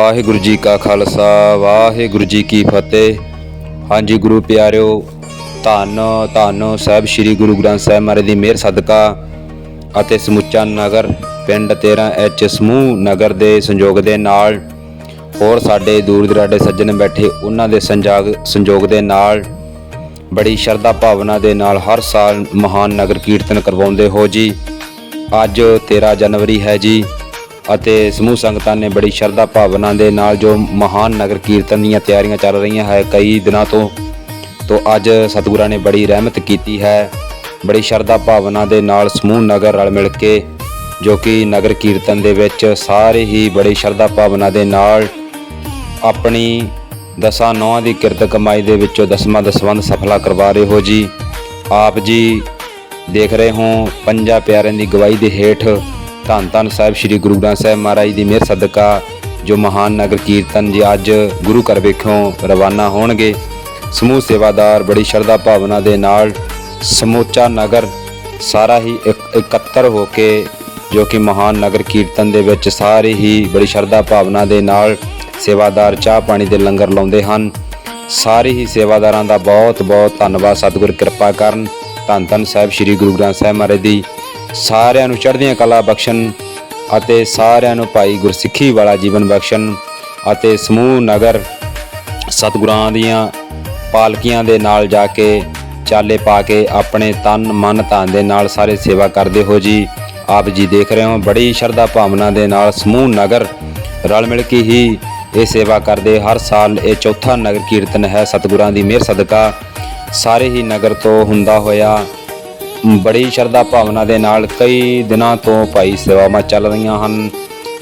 ਵਾਹਿਗੁਰੂ ਜੀ ਕਾ ਖਾਲਸਾ, ਵਾਹਿਗੁਰੂ ਜੀ ਕੀ ਫਤਿਹ। ਹਾਂਜੀ ਗੁਰੂ ਪਿਆਰਿਓ, ਧੰਨ ਧੰਨ ਸਾਹਿਬ ਸ੍ਰੀ ਗੁਰੂ ਗ੍ਰੰਥ ਸਾਹਿਬ ਮਹਾਰਾਜ ਦੀ ਮਿਹਰ ਸਦਕਾ ਅਤੇ ਸਮੁੱਚਾ ਨਗਰ ਪਿੰਡ 13 ਐਚ ਸਮੂਹ ਨਗਰ ਦੇ ਸੰਯੋਗ ਦੇ ਨਾਲ ਹੋਰ ਸਾਡੇ ਦੂਰ ਦਰਾਡੇ ਸੱਜਣ ਬੈਠੇ ਉਹਨਾਂ ਦੇ ਸੰਜਾਗ ਸੰਯੋਗ ਦੇ ਨਾਲ ਬੜੀ ਸ਼ਰਧਾ ਭਾਵਨਾ ਦੇ ਨਾਲ ਹਰ ਸਾਲ ਮਹਾਨ ਨਗਰ ਕੀਰਤਨ ਕਰਵਾਉਂਦੇ ਹੋ ਜੀ। ਅੱਜ 13 ਜਨਵਰੀ ਹੈ ਜੀ। ਅਤੇ ਸਮੂਹ ਸੰਗਤਾਂ ਨੇ ਬੜੀ ਸ਼ਰਧਾ ਭਾਵਨਾ ਦੇ ਨਾਲ ਜੋ ਮਹਾਨ ਨਗਰ ਕੀਰਤਨ ਦੀਆਂ ਤਿਆਰੀਆਂ ਚੱਲ ਰਹੀਆਂ ਹੈ, ਕਈ ਦਿਨਾਂ ਤੋਂ ਤੋਂ ਅੱਜ ਸਤਿਗੁਰਾਂ ਨੇ ਬੜੀ ਰਹਿਮਤ ਕੀਤੀ ਹੈ, ਬੜੀ ਸ਼ਰਧਾ ਭਾਵਨਾ ਦੇ ਨਾਲ ਸਮੂਹ ਨਗਰ ਰਲ ਮਿਲ ਕੇ, ਜੋ ਕਿ ਨਗਰ ਕੀਰਤਨ ਦੇ ਵਿੱਚ ਸਾਰੇ ਹੀ ਬੜੀ ਸ਼ਰਧਾ ਭਾਵਨਾ ਦੇ ਨਾਲ ਆਪਣੀ ਦਸਾਂ ਨੌਆਂ ਦੀ ਕਿਰਤ ਕਮਾਈ ਦੇ ਵਿੱਚੋਂ ਦਸਵਾਂ ਦਸਵੰਧ ਸਫਲਾ ਕਰਵਾ ਰਹੇ ਹੋ ਜੀ। ਆਪ ਜੀ ਦੇਖ ਰਹੇ ਹੋ ਪੰਜਾਂ ਪਿਆਰਿਆਂ ਦੀ ਗਵਾਹੀ ਦੇ ਹੇਠ ਧੰਨ ਧੰਨ ਸਾਹਿਬ ਸ੍ਰੀ ਗੁਰੂ ਗ੍ਰੰਥ ਸਾਹਿਬ ਮਹਾਰਾਜ ਦੀ ਮਿਹਰ ਸਦਕਾ ਜੋ ਮਹਾਨ ਨਗਰ ਕੀਰਤਨ ਜੀ ਅੱਜ ਗੁਰੂ ਘਰ ਵਿਖੋਂ ਰਵਾਨਾ ਹੋਣਗੇ। ਸਮੂਹ ਸੇਵਾਦਾਰ ਬੜੀ ਸ਼ਰਧਾ ਭਾਵਨਾ ਦੇ ਨਾਲ ਸਮੁੱਚਾ ਨਗਰ ਸਾਰਾ ਹੀ ਇਕੱਤਰ ਹੋ ਕੇ ਜੋ ਕਿ ਮਹਾਨ ਨਗਰ ਕੀਰਤਨ ਦੇ ਵਿੱਚ ਸਾਰੇ ਹੀ ਬੜੀ ਸ਼ਰਧਾ ਭਾਵਨਾ ਦੇ ਨਾਲ ਸੇਵਾਦਾਰ ਚਾਹ ਪਾਣੀ ਦੇ ਲੰਗਰ ਲਾਉਂਦੇ ਹਨ। ਸਾਰੇ ਹੀ ਸੇਵਾਦਾਰਾਂ ਦਾ ਬਹੁਤ ਬਹੁਤ ਧੰਨਵਾਦ, ਸਤਿਗੁਰ ਕਿਰਪਾ ਕਰਨ। ਧੰਨ ਧੰਨ ਸਾਹਿਬ ਸ੍ਰੀ ਗੁਰੂ ਗ੍ਰੰਥ ਸਾਹਿਬ ਮਹਾਰਾਜ ਦੀ ਸਾਰਿਆਂ ਨੂੰ ਚੜ੍ਹਦੀਆਂ ਕਲਾ ਬਖਸ਼ਣ ਅਤੇ ਸਾਰਿਆਂ ਨੂੰ ਭਾਈ ਗੁਰਸਿੱਖੀ ਵਾਲਾ ਜੀਵਨ ਬਖਸ਼ਣ ਅਤੇ ਸਮੂਹ ਨਗਰ ਸਤਿਗੁਰਾਂ ਦੀਆਂ ਪਾਲਕੀਆਂ ਦੇ ਨਾਲ ਜਾ ਕੇ ਚਾਲੇ ਪਾ ਕੇ ਆਪਣੇ ਤਨ ਮਨ ਧਨ ਦੇ ਨਾਲ ਸਾਰੇ ਸੇਵਾ ਕਰਦੇ ਹੋ ਜੀ। ਆਪ ਜੀ ਦੇਖ ਰਹੇ ਹੋ, ਬੜੀ ਸ਼ਰਧਾ ਭਾਵਨਾ ਦੇ ਨਾਲ ਸਮੂਹ ਨਗਰ ਰਲ ਮਿਲ ਕੇ ਹੀ ਇਹ ਸੇਵਾ ਕਰਦੇ। ਹਰ ਸਾਲ ਇਹ ਚੌਥਾ ਨਗਰ ਕੀਰਤਨ ਹੈ ਸਤਿਗੁਰਾਂ ਦੀ ਮਿਹਰ ਸਦਕਾ। ਸਾਰੇ ਹੀ ਨਗਰ ਤੋਂ ਹੁੰਦਾ ਹੋਇਆ ਬੜੀ ਸ਼ਰਧਾ ਭਾਵਨਾ ਦੇ ਨਾਲ ਕਈ ਦਿਨਾਂ ਤੋਂ ਭਾਈ ਸੇਵਾਵਾਂ ਚੱਲ ਰਹੀਆਂ ਹਨ,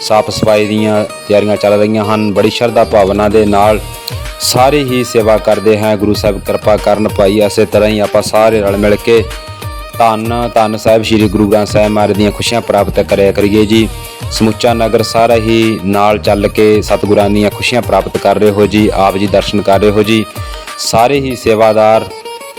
ਸਾਫ਼ ਸਫ਼ਾਈ ਦੀਆਂ ਤਿਆਰੀਆਂ ਚੱਲ ਰਹੀਆਂ ਹਨ, ਬੜੀ ਸ਼ਰਧਾ ਭਾਵਨਾ ਦੇ ਨਾਲ ਸਾਰੇ ਹੀ ਸੇਵਾ ਕਰਦੇ ਹਾਂ, ਗੁਰੂ ਸਾਹਿਬ ਕਿਰਪਾ ਕਰਨ ਭਾਈ ਐਸੇ ਤਰ੍ਹਾਂ ਹੀ ਆਪਾਂ ਸਾਰੇ ਰਲ ਮਿਲ ਕੇ ਧੰਨ ਧੰਨ ਸਾਹਿਬ ਸ੍ਰੀ ਗੁਰੂ ਗ੍ਰੰਥ ਸਾਹਿਬ ਮਹਾਰਾਜ ਦੀਆਂ ਖੁਸ਼ੀਆਂ ਪ੍ਰਾਪਤ ਕਰਿਆ ਕਰੀਏ ਜੀ। ਸਮੁੱਚਾ ਨਗਰ ਸਾਰਾ ਹੀ ਨਾਲ ਚੱਲ ਕੇ ਸਤਿਗੁਰਾਂ ਦੀਆਂ ਖੁਸ਼ੀਆਂ ਪ੍ਰਾਪਤ ਕਰ ਰਹੇ ਹੋ ਜੀ, ਆਪ ਜੀ ਦਰਸ਼ਨ ਕਰ ਰਹੇ ਹੋ ਜੀ। ਸਾਰੇ ਹੀ ਸੇਵਾਦਾਰ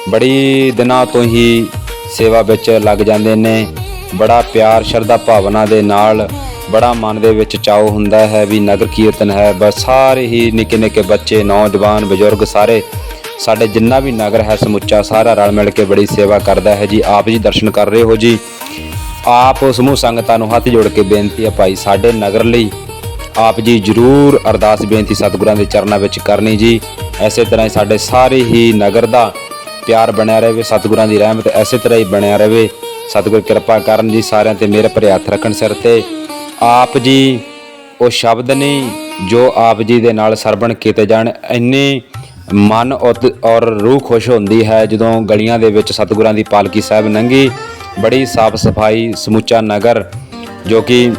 ਬੜੀ ਦਿਨਾਂ ਤੋਂ ਹੀ ਸੇਵਾ ਵਿੱਚ ਲੱਗ ਜਾਂਦੇ ਨੇ। ਬੜਾ ਪਿਆਰ, ਸ਼ਰਧਾ ਭਾਵਨਾ ਦੇ ਨਾਲ, ਬੜਾ ਮਨ ਦੇ ਵਿੱਚ ਚਾਉ ਹੁੰਦਾ ਹੈ ਵੀ ਨਗਰ ਕੀਰਤਨ ਹੈ। ਬਸ ਸਾਰੇ ਹੀ ਨਿੱਕੇ ਨਿੱਕੇ ਬੱਚੇ, ਨੌਜਵਾਨ, ਬਜ਼ੁਰਗ ਸਾਰੇ ਸਾਡੇ ਜਿੰਨਾ ਵੀ ਨਗਰ ਹੈ, ਸਮੁੱਚਾ ਸਾਰਾ ਰਲ ਮਿਲ ਕੇ ਬੜੀ ਸੇਵਾ ਕਰਦਾ ਹੈ। ਜੀ, ਆਪ ਜੀ ਦਰਸ਼ਨ ਕਰ ਰਹੇ ਹੋ ਜੀ। ਆਪ ਸਮੂਹ ਸੰਗਤਾਂ ਨੂੰ ਹੱਥ ਜੋੜ ਕੇ ਬੇਨਤੀ ਹੈ ਭਾਈ, ਸਾਡੇ ਨਗਰ ਲਈ ਆਪ ਜੀ ਜਰੂਰ ਅਰਦਾਸ ਬੇਨਤੀ ਸਤਿਗੁਰਾਂ ਦੇ ਚਰਨਾਂ ਵਿੱਚ ਕਰਨੀ ਜੀ। ਐਸੇ ਤਰ੍ਹਾਂ ਹੀ ਸਾਡੇ ਸਾਰੇ ਹੀ ਨਗਰ ਦਾ ਪਿਆਰ ਬਣਿਆ ਰਹੇ, ਸਤਿਗੁਰਾਂ ਦੀ ਰਹਿਮਤ ਐਸੇ ਤਰ੍ਹਾਂ ਹੀ ਬਣਿਆ ਰਹੇ। ਸਤਿਗੁਰ ਕਿਰਪਾ ਕਰਨ ਜੀ ਸਾਰਿਆਂ ਤੇ ਮੇਰੇ ਭਰੇ ਹੱਥ ਰੱਖਣ ਸਿਰ ਤੇ। ਆਪ ਜੀ, ਉਹ ਸ਼ਬਦ ਨਹੀਂ ਜੋ ਆਪ ਜੀ ਦੇ ਨਾਲ ਸਰਵਣ ਕੀਤੇ ਜਾਣ, ਇੰਨੇ ਮਨ ਔਤ- ਔਰ ਰੂਹ ਖੁਸ਼ ਹੁੰਦੀ ਹੈ ਜਦੋਂ ਗਲੀਆਂ ਦੇ ਵਿੱਚ ਸਤਿਗੁਰਾਂ ਦੀ ਪਾਲਕੀ ਸਾਹਿਬ ਲੰਘੀ ਬੜੀ ਸਾਫ਼ ਸਫ਼ਾਈ ਸਮੁੱਚਾ ਨਗਰ, ਜੋ ਕਿ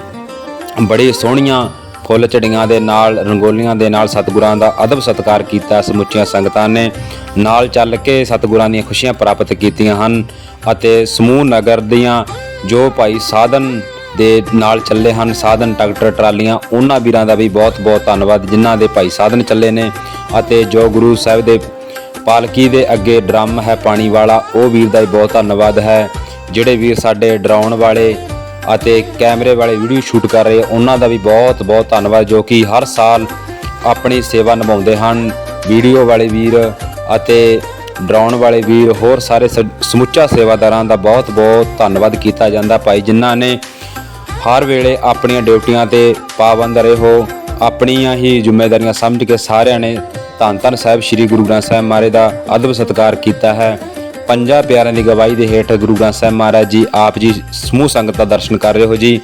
ਬੜੀ ਸੋਹਣੀਆਂ ਫੁੱਲ ਝੜੀਆਂ ਦੇ ਨਾਲ, ਰੰਗੋਲੀਆਂ ਦੇ ਨਾਲ ਸਤਿਗੁਰਾਂ ਦਾ ਅਦਬ ਸਤਕਾਰ ਕੀਤਾ, ਸਮੁੱਚੀਆਂ ਸੰਗਤਾਂ ਨੇ ਨਾਲ ਚੱਲ ਕੇ ਸਤਿਗੁਰਾਂ ਦੀਆਂ ਖੁਸ਼ੀਆਂ ਪ੍ਰਾਪਤ ਕੀਤੀਆਂ ਹਨ ਅਤੇ ਸਮੂਹ ਨਗਰ ਦੀਆਂ ਜੋ ਭਾਈ ਸਾਧਨ ਦੇ ਨਾਲ ਚੱਲੇ ਹਨ, ਸਾਧਨ, ਟਰੈਕਟਰ, ਟਰਾਲੀਆਂ, ਉਹਨਾਂ ਵੀਰਾਂ ਦਾ ਵੀ ਬਹੁਤ-ਬਹੁਤ ਧੰਨਵਾਦ, ਜਿਨ੍ਹਾਂ ਦੇ ਭਾਈ ਸਾਧਨ ਚੱਲੇ ਨੇ ਅਤੇ ਜੋ ਗੁਰੂ ਸਾਹਿਬ ਦੇ ਪਾਲਕੀ ਦੇ ਅੱਗੇ ਡਰਮ ਹੈ ਪਾਣੀ ਵਾਲਾ, ਉਹ ਵੀਰ ਦਾ ਵੀ ਬਹੁਤ ਧੰਨਵਾਦ ਹੈ, ਜਿਹੜੇ ਵੀਰ ਸਾਡੇ ਡਰਾਉਣ ਵਾਲੇ ਅਤੇ ਕੈਮਰੇ ਵਾਲੇ ਵੀਡੀਓ ਸ਼ੂਟ ਕਰ ਰਹੇ ਉਹਨਾਂ ਦਾ ਵੀ ਬਹੁਤ ਬਹੁਤ ਧੰਨਵਾਦ, ਜੋ ਕਿ ਹਰ ਸਾਲ ਆਪਣੀ ਸੇਵਾ ਨਿਭਾਉਂਦੇ ਹਨ। ਵੀਡੀਓ ਵਾਲੇ ਵੀਰ ਅਤੇ ਡਰਾਉਣ ਵਾਲੇ ਵੀਰ, ਹੋਰ ਸਾਰੇ ਸ- ਸਮੁੱਚਾ ਸੇਵਾਦਾਰਾਂ ਦਾ ਬਹੁਤ ਬਹੁਤ ਧੰਨਵਾਦ ਕੀਤਾ ਜਾਂਦਾ। ਭਾਈ, ਜਿਨ੍ਹਾਂ ਨੇ ਹਰ ਵੇਲੇ ਆਪਣੀਆਂ ਡਿਊਟੀਆਂ ਤੇ ਪਾਬੰਦ ਹੋ ਆਪਣੀਆਂ ਹੀ ਜ਼ਿੰਮੇਵਾਰੀਆਂ ਸਮਝ ਕੇ ਸਾਰਿਆਂ ਨੇ ਧੰਨ ਧੰਨ ਸਾਹਿਬ, ਸ੍ਰੀ ਗੁਰੂ ਗ੍ਰੰਥ ਸਾਹਿਬ ਮਹਾਰਾਜ ਦਾ ਅਦਬ ਸਤਕਾਰ ਕੀਤਾ ਹੈ। ਪੰਜਾਂ ਪਿਆਰਿਆਂ ਦੀ ਗਵਾਹੀ ਦੇ ਹੇਠ ਗੁਰੂ ਗ੍ਰੰਥ ਸਾਹਿਬ ਮਹਾਰਾਜ ਜੀ ਆਪ ਜੀ ਸਮੂਹ ਸੰਗਤ ਦਾ ਦਰਸ਼ਨ ਕਰ ਰਹੇ ਹੋ ਜੀ।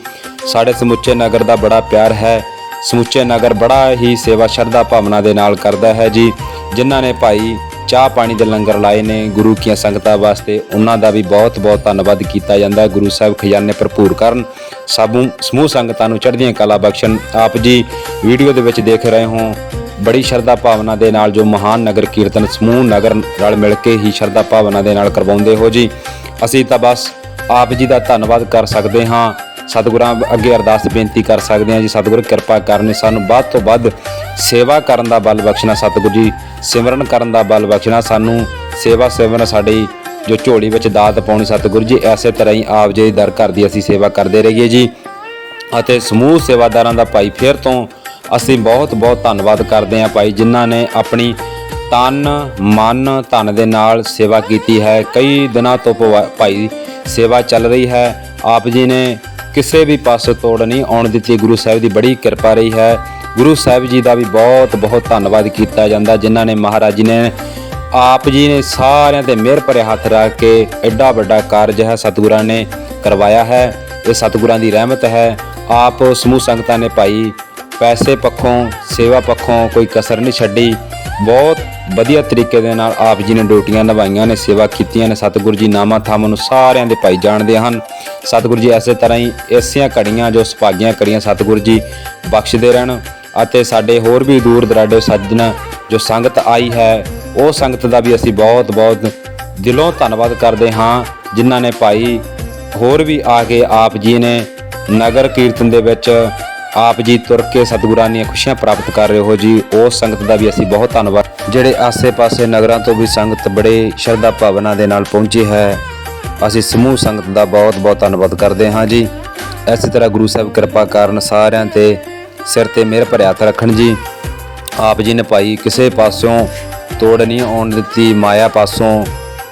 ਸਾਡੇ ਸਮੁੱਚੇ ਨਗਰ ਦਾ ਬੜਾ ਪਿਆਰ ਹੈ। ਸਮੁੱਚੇ ਨਗਰ ਬੜਾ ਹੀ ਸੇਵਾ ਸ਼ਰਧਾ ਭਾਵਨਾ ਦੇ ਨਾਲ ਕਰਦਾ ਹੈ ਜੀ। ਜਿਨ੍ਹਾਂ ਨੇ ਭਾਈ ਚਾਹ ਪਾਣੀ ਦੇ ਲੰਗਰ ਲਾਏ ਨੇ ਗੁਰੂ ਕੀਆਂ ਸੰਗਤਾਂ ਵਾਸਤੇ, ਉਹਨਾਂ ਦਾ ਵੀ ਬਹੁਤ ਬਹੁਤ ਧੰਨਵਾਦ ਕੀਤਾ ਜਾਂਦਾ ਹੈ। ਗੁਰੂ ਸਾਹਿਬ ਖਜ਼ਾਨੇ ਭਰਪੂਰ ਕਰਨ ਸਭ ਸਮੂਹ ਸੰਗਤਾਂ ਨੂੰ ਚੜ੍ਹਦੀਆਂ ਕਲਾ ਬਖਸ਼ਣ। ਆਪ ਜੀ ਵੀਡੀਓ ਦੇ ਵਿੱਚ ਦੇਖ ਰਹੇ ਹੋ। ਬੜੀ ਸ਼ਰਧਾ ਭਾਵਨਾ ਦੇ ਨਾਲ ਜੋ ਮਹਾਨ ਨਗਰ ਕੀਰਤਨ ਸਮੂਹ ਨਗਰ ਰਲ ਮਿਲ ਕੇ ਹੀ ਸ਼ਰਧਾ ਭਾਵਨਾ ਦੇ ਨਾਲ ਕਰਵਾਉਂਦੇ ਹੋ ਜੀ। ਅਸੀਂ ਤਾਂ ਬਸ ਆਪ ਜੀ ਦਾ ਧੰਨਵਾਦ ਕਰ ਸਕਦੇ ਹਾਂ। ਸਤਿਗੁਰਾਂ ਅੱਗੇ ਅਰਦਾਸ ਬੇਨਤੀ ਕਰ ਸਕਦੇ ਹਾਂ ਜੀ। ਸਤਿਗੁਰ ਕਿਰਪਾ ਕਰਨੀ ਸਾਨੂੰ ਵੱਧ ਤੋਂ ਵੱਧ ਸੇਵਾ ਕਰਨ ਦਾ ਬਲ ਬਖਸ਼ਣਾ, ਸਤਿਗੁਰ ਜੀ ਸਿਮਰਨ ਕਰਨ ਦਾ ਬਲ ਬਖਸ਼ਣਾ, ਸਾਨੂੰ ਸੇਵਾ ਸਿਮਰਨ ਸਾਡੀ ਜੋ ਝੋਲੀ ਵਿੱਚ ਦਾਤ ਪਾਉਣੀ, ਸਤਿਗੁਰ ਜੀ, ਐਸੇ ਤਰ੍ਹਾਂ ਹੀ ਆਪ ਜੀ ਦਰ ਘਰ ਦੀ ਅਸੀਂ ਸੇਵਾ ਕਰਦੇ ਰਹੀਏ ਜੀ। ਅਤੇ ਸਮੂਹ ਸੇਵਾਦਾਰਾਂ ਦਾ ਭਾਈ ਫੇਰ ਤੋਂ ਅਸੀਂ ਬਹੁਤ ਬਹੁਤ ਧੰਨਵਾਦ ਕਰਦੇ ਹਾਂ ਭਾਈ ਜਿਨ੍ਹਾਂ ਨੇ ਆਪਣੀ ਤਨ, ਮਨ, ਧਨ ਦੇ ਨਾਲ ਸੇਵਾ ਕੀਤੀ ਹੈ। ਕਈ ਦਿਨਾਂ ਤੋਂ ਭਵਾ- ਭਾਈ ਸੇਵਾ ਚੱਲ ਰਹੀ ਹੈ। ਆਪ ਜੀ ਨੇ ਕਿਸੇ ਵੀ ਪਾਸੇ ਤੋੜ ਨਹੀਂ ਆਉਣ ਦਿੱਤੀ। ਗੁਰੂ ਸਾਹਿਬ ਦੀ ਬੜੀ ਕਿਰਪਾ ਰਹੀ ਹੈ। ਗੁਰੂ ਸਾਹਿਬ ਜੀ ਦਾ ਵੀ ਬਹੁਤ ਬਹੁਤ ਧੰਨਵਾਦ ਕੀਤਾ ਜਾਂਦਾ, ਜਿਨ੍ਹਾਂ ਨੇ ਮਹਾਰਾਜ ਜੀ ਨੇ ਆਪ ਜੀ ਨੇ ਸਾਰਿਆਂ ਤੇ ਮਿਹਰ ਭਰੇ ਹੱਥ ਰੱਖ ਕੇ ਐਡਾ ਵੱਡਾ ਕਾਰਜ ਹੈ, ਸਤਿਗੁਰਾਂ ਨੇ ਕਰਵਾਇਆ ਹੈ। ਇਹ ਸਤਿਗੁਰਾਂ ਦੀ ਰਹਿਮਤ ਹੈ। ਆਪ ਸਮੂਹ ਸੰਗਤਾਂ ਨੇ ਭਾਈ ਪੈਸੇ ਪੱਖੋਂ, ਸੇਵਾ ਪੱਖੋਂ ਕੋਈ ਕਸਰ ਨਹੀਂ ਛੱਡੀ। ਬਹੁਤ ਵਧੀਆ ਤਰੀਕੇ ਦੇ ਨਾਲ ਆਪ ਜੀ ਨੇ ਡਿਊਟੀਆਂ ਨਿਭਾਈਆਂ ਨੇ, ਸੇਵਾ ਕੀਤੀਆਂ ਨੇ। ਸਤਿਗੁਰੂ ਜੀ ਨਾਮਾ ਥਾਮ ਨੂੰ ਸਾਰਿਆਂ ਦੇ ਭਾਈ ਜਾਣਦੇ ਹਨ। ਸਤਿਗੁਰੂ ਜੀ ਐਸੇ ਤਰ੍ਹਾਂ ਹੀ ਐਸੀਆਂ ਕੜੀਆਂ ਜੋ ਸੁਭਾਗੀਆਂ ਕੜੀਆਂ ਸਤਿਗੁਰੂ ਜੀ ਬਖਸ਼ਦੇ ਰਹਿਣ ਅਤੇ ਸਾਡੇ ਹੋਰ ਵੀ ਦੂਰ ਦਰਾਡੇ ਸੱਜਣ ਜੋ ਸੰਗਤ ਆਈ ਹੈ, ਉਹ ਸੰਗਤ ਦਾ ਵੀ ਅਸੀਂ ਬਹੁਤ ਬਹੁਤ ਦਿਲੋਂ ਧੰਨਵਾਦ ਕਰਦੇ ਹਾਂ, ਜਿਨ੍ਹਾਂ ਨੇ ਭਾਈ ਹੋਰ ਵੀ ਆ ਕੇ ਆਪ ਜੀ ਨੇ ਨਗਰ ਕੀਰਤਨ ਦੇ ਵਿੱਚ ਆਪ ਜੀ ਤੁਰ ਕੇ ਸਤਿਗੁਰਾਂ ਦੀਆਂ ਖੁਸ਼ੀਆਂ ਪ੍ਰਾਪਤ ਕਰ ਰਹੇ ਹੋ ਜੀ। ਉਸ ਸੰਗਤ ਦਾ ਵੀ ਅਸੀਂ ਬਹੁਤ ਧੰਨਵਾਦ। ਜਿਹੜੇ ਆਸੇ-ਪਾਸੇ ਨਗਰਾਂ ਤੋਂ ਵੀ ਸੰਗਤ ਬੜੇ ਸ਼ਰਧਾ ਭਾਵਨਾ ਦੇ ਨਾਲ ਪਹੁੰਚੀ ਹੈ, ਅਸੀਂ ਸਮੂਹ ਸੰਗਤ ਦਾ ਬਹੁਤ-ਬਹੁਤ ਧੰਨਵਾਦ ਕਰਦੇ ਹਾਂ ਜੀ। ਇਸੇ ਤਰ੍ਹਾਂ ਗੁਰੂ ਸਾਹਿਬ ਕਿਰਪਾ ਕਰਨ ਸਾਰਿਆਂ ਤੇ ਸਿਰ ਤੇ ਮਿਹਰ ਭਰਿਆ ਹੱਥ ਰੱਖਣ ਜੀ। ਆਪ ਜੀ ਨੇ ਭਾਈ ਕਿਸੇ ਪਾਸਿਓਂ ਤੋੜ ਨਹੀਂ ਆਉਣ ਦਿੱਤੀ, ਮਾਇਆ ਪਾਸੋਂ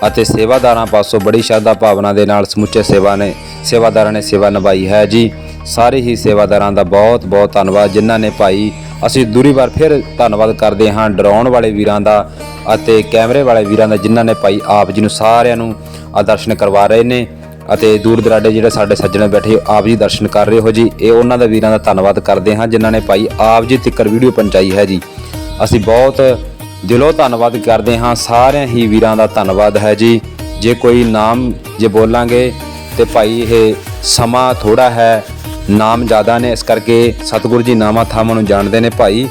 ਅਤੇ ਸੇਵਾਦਾਰਾਂ ਪਾਸੋਂ ਬੜੀ ਸ਼ਰਧਾ ਭਾਵਨਾ ਦੇ ਨਾਲ ਸਮੁੱਚੇ ਸੇਵਾ ਨੇ, ਸੇਵਾਦਾਰਾਂ ਨੇ ਸੇਵਾ ਨਿਭਾਈ ਹੈ ਜੀ। ਸਾਰੇ ਹੀ ਸੇਵਾਦਾਰਾਂ ਦਾ ਬਹੁਤ ਬਹੁਤ ਧੰਨਵਾਦ, ਜਿਨ੍ਹਾਂ ਨੇ ਭਾਈ, ਅਸੀਂ ਦੂਰੀ ਵਾਰ ਫਿਰ ਧੰਨਵਾਦ ਕਰਦੇ ਹਾਂ ਡਰਾਉਣ ਵਾਲੇ ਵੀਰਾਂ ਦਾ ਅਤੇ ਕੈਮਰੇ ਵਾਲੇ ਵੀਰਾਂ ਦਾ, ਜਿਨ੍ਹਾਂ ਨੇ ਭਾਈ ਆਪ ਜੀ ਨੂੰ ਸਾਰਿਆਂ ਨੂੰ ਆ ਦਰਸ਼ਨ ਕਰਵਾ ਰਹੇ ਨੇ ਅਤੇ ਦੂਰ ਦਰਾਡੇ ਜਿਹੜੇ ਸਾਡੇ ਸੱਜਣ ਬੈਠੇ ਆਪ ਜੀ ਦਰਸ਼ਨ ਕਰ ਰਹੇ ਹੋ ਜੀ। ਇਹ ਉਹਨਾਂ ਦਾ ਵੀਰਾਂ ਦਾ ਧੰਨਵਾਦ ਕਰਦੇ ਹਾਂ, ਜਿਨ੍ਹਾਂ ਨੇ ਭਾਈ ਆਪ ਜੀ ਤੱਕਰ ਵੀਡੀਓ ਪਹੁੰਚਾਈ ਹੈ ਜੀ। ਅਸੀਂ ਬਹੁਤ ਦਿਲੋਂ ਧੰਨਵਾਦ ਕਰਦੇ ਹਾਂ। ਸਾਰਿਆਂ ਹੀ ਵੀਰਾਂ ਦਾ ਧੰਨਵਾਦ ਹੈ ਜੀ। ਜੇ ਕੋਈ ਨਾਮ ਜੇ ਬੋਲਾਂਗੇ ਤੇ ਭਾਈ ਇਹ ਸਮਾਂ ਥੋੜਾ ਹੈ, ਨਾਮ ਜ਼ਿਆਦਾ ਨੇ। ਇਸ ਕਰਕੇ ਸਤਿਗੁਰੂ ਜੀ ਨਾਮਾ ਥਾਮਾਂ ਨੂੰ ਜਾਣਦੇ ਨੇ ਭਾਈ।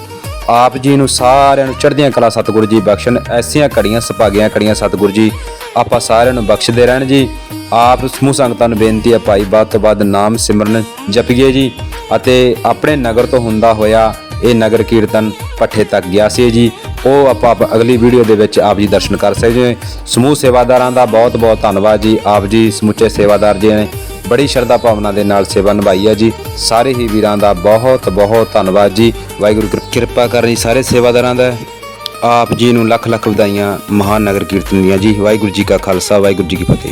ਆਪ ਜੀ ਨੂੰ ਸਾਰਿਆਂ ਨੂੰ ਚੜ੍ਹਦੀਆਂ ਕਲਾ ਸਤਿਗੁਰੂ ਜੀ ਬਖਸ਼ਣ। ਐਸੀਆਂ ਕੜੀਆਂ ਸੁਭਾਗੀਆਂ ਕੜੀਆਂ ਸਤਿਗੁਰੂ ਜੀ, ਆਪਾਂ ਸਾਰਿਆਂ ਨੂੰ ਬਖਸ਼ਦੇ ਰਹਿਣ ਜੀ। ਆਪ ਸਮੂਹ ਸੰਗਤਾਂ ਨੂੰ ਬੇਨਤੀ ਹੈ ਭਾਈ ਬਾਤ ਤੋਂ ਬਾਅਦ ਨਾਮ ਸਿਮਰਨ ਜਪੀਏ ਜੀ ਅਤੇ ਆਪਣੇ ਨਗਰ ਤੋਂ ਹੁੰਦਾ ਹੋਇਆ ਇਹ ਨਗਰ ਕੀਰਤਨ ਪੱਠੇ ਤੱਕ ਗਿਆ ਸੀ ਜੀ। ਉਹ ਆਪਾਂ ਅਗਲੀ ਵੀਡੀਓ ਦੇ ਵਿੱਚ ਆਪ ਜੀ ਦਰਸ਼ਨ ਕਰ ਸਕਦੇ ਹੋ। ਸਮੂਹ ਸੇਵਾਦਾਰਾਂ ਦਾ ਬਹੁਤ ਬਹੁਤ ਧੰਨਵਾਦ ਜੀ। ਆਪ ਜੀ ਸਮੁੱਚੇ ਸੇਵਾਦਾਰ ਜੀ ਨੇ ਬੜੀ ਸ਼ਰਧਾ ਭਾਵਨਾ ਦੇ ਨਾਲ ਸੇਵਾ ਨਿਭਾਈ ਹੈ ਜੀ। ਸਾਰੇ ਹੀ ਵੀਰਾਂ ਦਾ ਬਹੁਤ ਬਹੁਤ ਧੰਨਵਾਦ ਜੀ। ਵਾਹਿਗੁਰੂ ਕਿਰ- ਕਿਰਪਾ ਕਰਨੀ ਸਾਰੇ ਸੇਵਾਦਾਰਾਂ ਦਾ। ਆਪ ਜੀ ਨੂੰ ਲੱਖ ਲੱਖ ਵਧਾਈਆਂ ਮਹਾਨ ਨਗਰ ਕੀਰਤਨ ਦੀਆਂ ਜੀ। ਵਾਹਿਗੁਰੂ ਜੀ ਕਾ ਖਾਲਸਾ, ਵਾਹਿਗੁਰੂ ਜੀ ਕੀ ਫਤਿਹ।